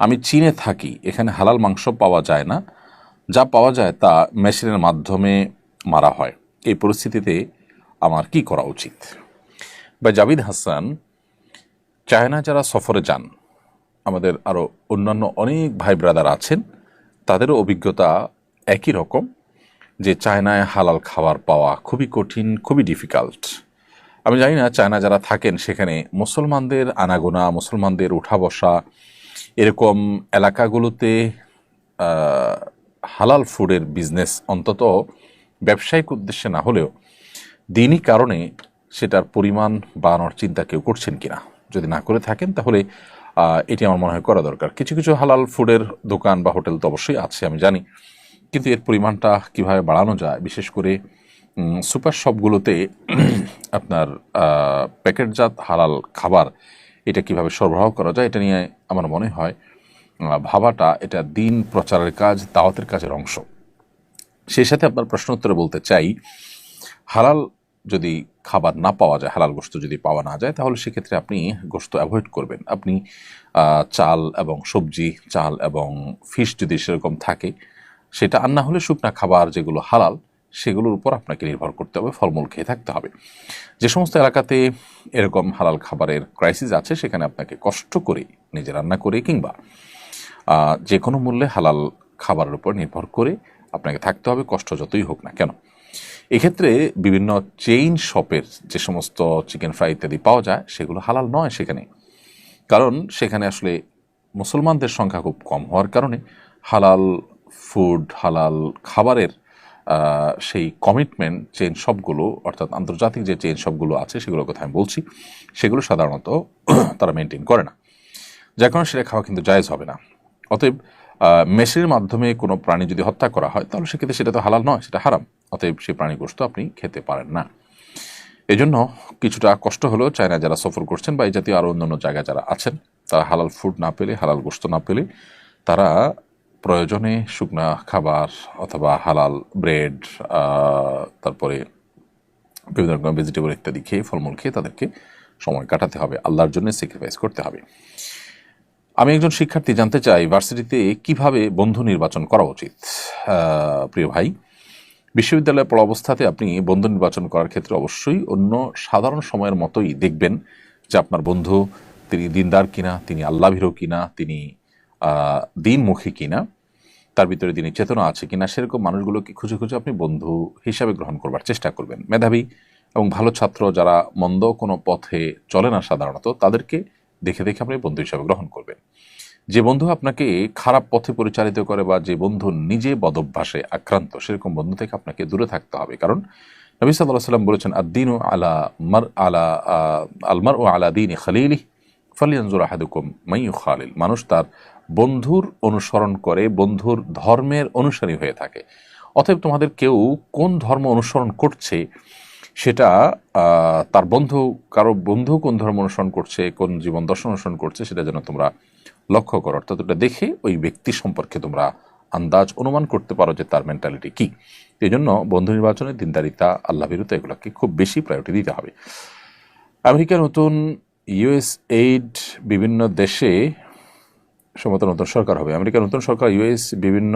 আমি চীনে থাকি, এখানে হালাল মাংস পাওয়া যায় না। যা পাওয়া যায় তা মেশিনের মাধ্যমে মারা হয়। এই পরিস্থিতিতে আমার কি করা উচিত? বা জাবিদ হাসান, চায়না যারা সফরে যান, আমাদের আরও অন্যান্য অনেক ভাই ব্রাদার আছেন, তাদেরও অভিজ্ঞতা একই রকম যে চায়নায় হালাল খাবার পাওয়া খুবই কঠিন, খুবই ডিফিকাল্ট আমি জানি না চায়না যারা থাকেন সেখানে মুসলমানদের আনাগোনা, মুসলমানদের উঠা বসা এরকম এলাকাগুলোতে হালাল ফুডের বিজনেস অন্তত ব্যবসায়িক উদ্দেশ্যে না হলেও দিনই কারণে সেটার পরিমাণ বাড়ানোর চিন্তা কেউ করছেন কিনা। যদি না করে থাকেন তাহলে এটি আমার মনে হয় করা দরকার। কিছু কিছু হালাল ফুডের দোকান বা হোটেল তো অবশ্যই আছে, আমি জানি। কিন্তু এর পরিমাণটা কীভাবে বাড়ানো যায়? বিশেষ করে সুপার শপগুলোতে আপনার প্যাকেটজাত হালাল খাবার এটা কীভাবে সরবরাহ করা যায়, এটা নিয়ে আমার মনে হয় ভাবাটা এটা দিন প্রচারের কাজ, দাওয়াতের কাজের অংশ। সেই সাথে আপনার প্রশ্ন উত্তরে বলতে চাই, হালাল যদি খাবার না পাওয়া যায়, হালাল গোস্ত যদি পাওয়া না যায়, তাহলে সেক্ষেত্রে আপনি গোস্ত অ্যাভয়েড করবেন। আপনি চাল এবং সবজি, চাল এবং ফিশ যদি সেরকম থাকে, সেটা আর না হলে শুকনা খাবার যেগুলো হালাল সেগুলোর উপর আপনাকে নির্ভর করতে হবে, ফলমূল খেয়ে থাকতে হবে। যে সমস্ত এলাকাতে এরকম হালাল খাবারের ক্রাইসিস আছে, সেখানে আপনাকে কষ্ট করে নিজে রান্না করে কিংবা যে কোনো মূল্যে হালাল খাবারের উপর নির্ভর করে আপনাকে থাকতে হবে, কষ্ট যতই হোক না কেন। এক্ষেত্রে বিভিন্ন চেইন শপের যে সমস্ত চিকেন ফ্রাই ইত্যাদি পাওয়া যায়, সেগুলো হালাল নয় সেখানে। কারণ সেখানে আসলে মুসলমানদের সংখ্যা খুব কম হওয়ার কারণে হালাল ফুড হালাল খাবারের সেই কমিটমেন্ট চেন সবগুলো, অর্থাৎ আন্তর্জাতিক যে চেন সবগুলো আছে, সেগুলোর কথা আমি বলছি, সেগুলো সাধারণত তারা মেনটেন করে না। যার কারণে সেটা খাওয়া কিন্তু জায়েজ হবে না। অতএব মেশিনের মাধ্যমে কোনো প্রাণী যদি হত্যা করা হয়, তাহলে সেক্ষেত্রে সেটা তো হালাল নয়, সেটা হারাম। অতএব সেই প্রাণী গোস্ত আপনি খেতে পারেন না। এজন্য কিছুটা কষ্ট হলেও চায়না যারা সফর করছেন বা এই জাতীয় আরও অন্যান্য জায়গায় যারা আছেন, তারা হালাল ফুড না পেলে, হালাল গোস্ত না পেলে, তারা প্রয়োজনে শুকনা খাবার অথবা হালাল ব্রেড তারপরে বিভিন্ন রকম ভেজিটেবল ইত্যাদি খেয়ে, ফলমূল খেয়ে তাদেরকে সময় কাটাতে হবে। আল্লাহর জন্য স্যাক্রিফাইস করতে হবে। আমি একজন শিক্ষার্থী জানতে চাই ভার্সিটিতে কীভাবে বন্ধু নির্বাচন করা উচিত? প্রিয় ভাই বিশ্ববিদ্যালয়ে পড়া অবস্থাতে আপনি বন্ধু নির্বাচন করার ক্ষেত্রে অবশ্যই অন্য সাধারণ সময়ের মতোই দেখবেন যে আপনার বন্ধু, তিনি দিনদার কিনা, তিনি আল্লাভীরও কিনা, তিনি দিনমুখী কিনা। তার ভিতরে তিনি চেতনা আছে কিনা সেরকম মানুষগুলোকে খুঁজে খুঁজে আপনি বন্ধু হিসাবে গ্রহণ করবার চেষ্টা করবেন। মেধাবী এবং ভালো ছাত্র যারা মন্দ কোনো পথে চলে না সাধারণত, তাদেরকে দেখে দেখে আপনি বন্ধু হিসাবে গ্রহণ করবেন। যে বন্ধু আপনাকে খারাপ পথে পরিচালিত করে বা যে বন্ধু নিজে বদভ্যাসে আক্রান্ত, সেরকম বন্ধু থেকে আপনাকে দূরে থাকতে হবে। কারণ নবী সাল্লাহ সাল্লাম বলেছেন আদিন আলা মার, আলা আলমার ও আলা দিন খালিলি ফালিয়ানজুর আহাদুকুম মাই খালিল মানুষ তার বন্ধুর অনুসরণ করে, বন্ধুর ধর্মের অনুসারী হয়ে থাকে। অতএব তোমাদের কেউ কোন ধর্ম অনুসরণ করছে, সেটা তার বন্ধু, কারও বন্ধু কোন ধর্ম অনুসরণ করছে, কোন জীবন দর্শন অনুসরণ করছে, সেটা যেন তোমরা লক্ষ্য করো। অর্থাৎ ওটা দেখে ওই ব্যক্তি সম্পর্কে তোমরা আন্দাজ অনুমান করতে পারো যে তার মেন্টালিটি কী। এই জন্য বন্ধু নির্বাচনে দিনদারিতা, আল্লাহ বিরুদ্ধে এগুলোকে খুব বেশি প্রায়োরিটি দিতে হবে। আমেরিকার নতুন ইউএস এইড বিভিন্ন দেশে সম্ভবত নতুন সরকার হবে। আমেরিকার নতুন সরকার ইউএস বিভিন্ন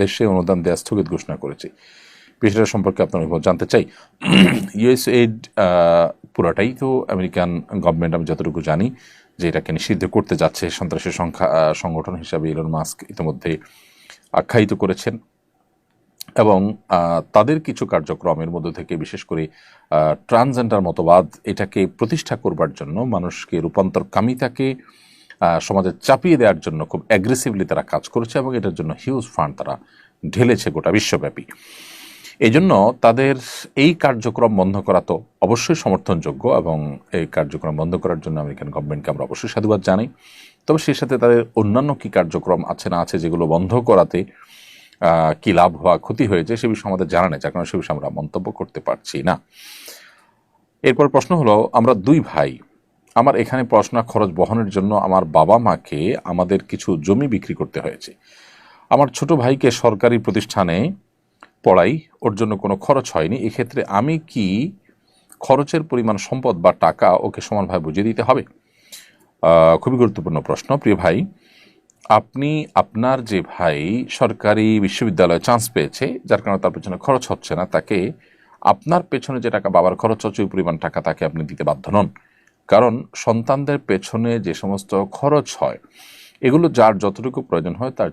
দেশে অনুদান দেওয়া স্থগিত ঘোষণা করেছে। বিষয়টা সম্পর্কে আপনার অভিমত জানতে চাই। ইউএস এইড পুরাটাই তো আমেরিকান গভর্নমেন্ট, আমি যতটুকু জানি যে এটাকে নিষিদ্ধ করতে যাচ্ছে। সন্ত্রাসের সংখ্যা সংগঠন হিসাবে ইলন মাস্ক ইতিমধ্যে আখ্যায়িত করেছেন। এবং তাদের কিছু কার্যক্রমের মধ্যে থেকে বিশেষ করে ট্রান্সজেন্ডার মতবাদ এটাকে প্রতিষ্ঠা করবার জন্য মানুষকে রূপান্তরকামিতাকে সমাজে চাপিয়ে দেওয়ার জন্য খুব অ্যাগ্রেসিভলি তারা কাজ করেছে এবং এটার জন্য হিউজ ফান্ড তারা ঢেলেছে গোটা বিশ্বব্যাপী। এই জন্য তাদের এই কার্যক্রম বন্ধ করা তো অবশ্যই সমর্থনযোগ্য এবং এই কার্যক্রম বন্ধ করার জন্য আমেরিকান গভর্নমেন্টকে আমরা অবশ্যই সাধুবাদ জানাই। তবে সেই সাথে তাদের অন্যান্য কি কার্যক্রম আছে না আছে যেগুলো বন্ধ করাতে কি লাভ হওয়া, ক্ষতি হয়েছে সে বিষয়ে আমাদের জানা নেই, যার কারণে সে বিষয়ে আমরা মন্তব্য করতে পারছি না। এরপর প্রশ্ন হলো, আমরা দুই ভাই আমার এখানে পড়াশোনা খরচ বহনের জন্য আমার বাবা মাকে আমাদের কিছু জমি বিক্রি করতে হয়েছে। আমার ছোট ভাইকে সরকারি প্রতিষ্ঠানে পড়াই, ওর জন্য কোনো খরচ হয়নি। এক্ষেত্রে আমি কি খরচের পরিমাণ, সম্পদ বা টাকা ওকে সমানভাবে বুঝিয়ে দিতে হবে? খুবই গুরুত্বপূর্ণ প্রশ্ন। প্রিয় ভাই, আপনি, আপনার যে ভাই সরকারি বিশ্ববিদ্যালয়ে চান্স পেয়েছে, যার কারণে তার পেছনে খরচ হচ্ছে না, তাকে আপনার পেছনে যে টাকা বাবার খরচ হচ্ছে, ওই পরিমাণ টাকা তাকে আপনি দিতে বাধ্য নন। কারণ সন্তানদের পেছনে যে সমস্ত খরচ হয় এগুলো যার যতটুকু প্রয়োজন হয় তার